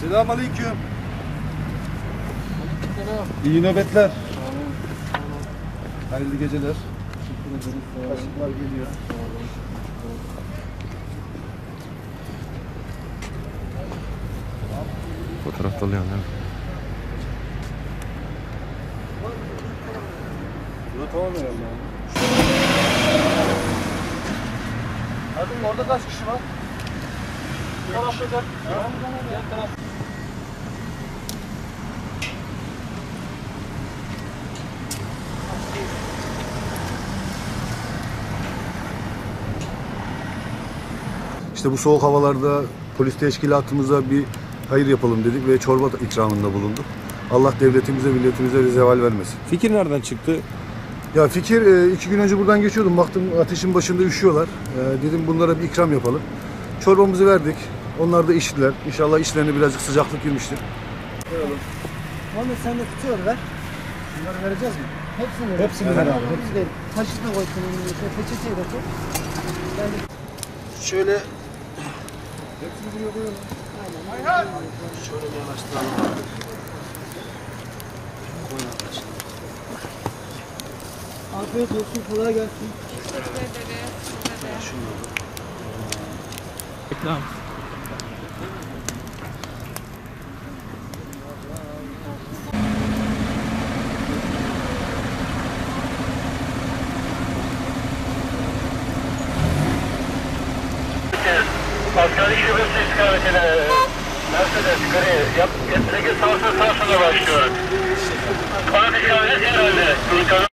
Selamünaleyküm. İyi nöbetler. Hayırlı geceler. Kaşıklar geliyor. Değil mi? Bunu tanımıyorum ya. Hadi orada kaç kişi var? Tarafta. İşte bu soğuk havalarda polis teşkilatımıza bir hayır yapalım dedik ve çorba ikramında bulunduk. Allah devletimize, milletimize bir zeval vermesin. Fikir nereden çıktı? Ya fikir e, iki gün önce buradan geçiyordum. Baktım ateşin başında üşüyorlar. E, Dedim bunlara bir ikram yapalım. Çorbamızı verdik. Onlar da içtiler. İnşallah içlerine birazcık sıcaklık girmiştir. Muhammed sen de tutuyor ver. Bunları vereceğiz mi? Hepsini ver. Hepsini ver abi, Hepsini ver. Taşısına koy. Peçeteyi de koy. Şöyle Afiyet olsun. Kolay gelsin. Askeri şubesi istikametine Mercedes gri yap, 8 Samsun Samsun'a başlıyor. Konut işareti herhalde.